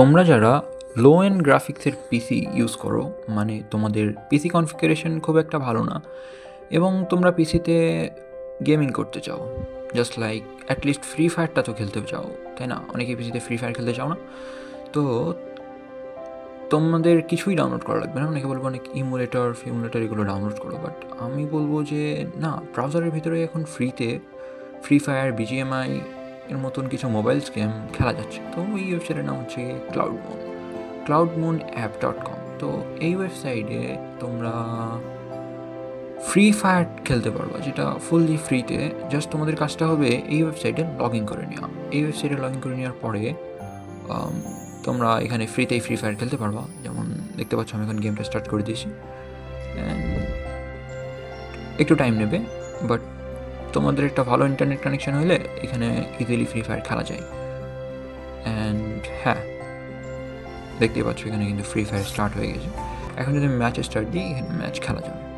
তোমরা যারা লো এন্ড গ্রাফিক্সের পিসি ইউজ করো মানে তোমাদের পিসি কনফিগারেশন খুব একটা ভালো না, এবং তোমরা পিসিতে গেমিং করতে চাও just like at least free ফায়ারটা তো খেলতে চাও, তাই না? অনেকে পিসিতে ফ্রি ফায়ার খেলতে চাও না। তো তোমাদের কিছুই ডাউনলোড করা লাগবে না। অনেকে বলব অনেক ইমুলেটর ফিমুলেটর এগুলো ডাউনলোড করো বাট আমি বলব যে, না ব্রাউজারের ভিতরে এখন ফ্রিতে ফ্রি ফায়ার বিজিএমআই এর মতন কিছু মোবাইলস গেম খেলা যাচ্ছে। তো এই ওয়েবসাইটের নাম হচ্ছে cloud moon cloud moon app dot com তো এই ওয়েবসাইটে তোমরা ফ্রি ফায়ার খেলতে পারবা, যেটা ফুললি ফ্রিতে জাস্ট তোমাদের কাজটা হবে এই ওয়েবসাইটে লগ ইন করে নেওয়া। এই ওয়েবসাইটে লগ ইন করে নেওয়ার পরে তোমরা এখানে ফ্রিতেই ফ্রি ফায়ার খেলতে পারবা। যেমন দেখতে পাচ্ছ আমি এখন গেমটা স্টার্ট করে দিয়েছি। একটু টাইম নেবে বাট তোমাদের একটা ভালো ইন্টারনেট কানেকশন হলে এখানে ইজিলি ফ্রি ফায়ার খেলা যায়। অ্যান্ড হ্যাঁ দেখতেই পাচ্ছ এখানে কিন্তু ফ্রি ফায়ার স্টার্ট হয়ে গেছে। এখন যদি ম্যাচ স্টার্ট দিই, এখানে ম্যাচ খেলা যাবে।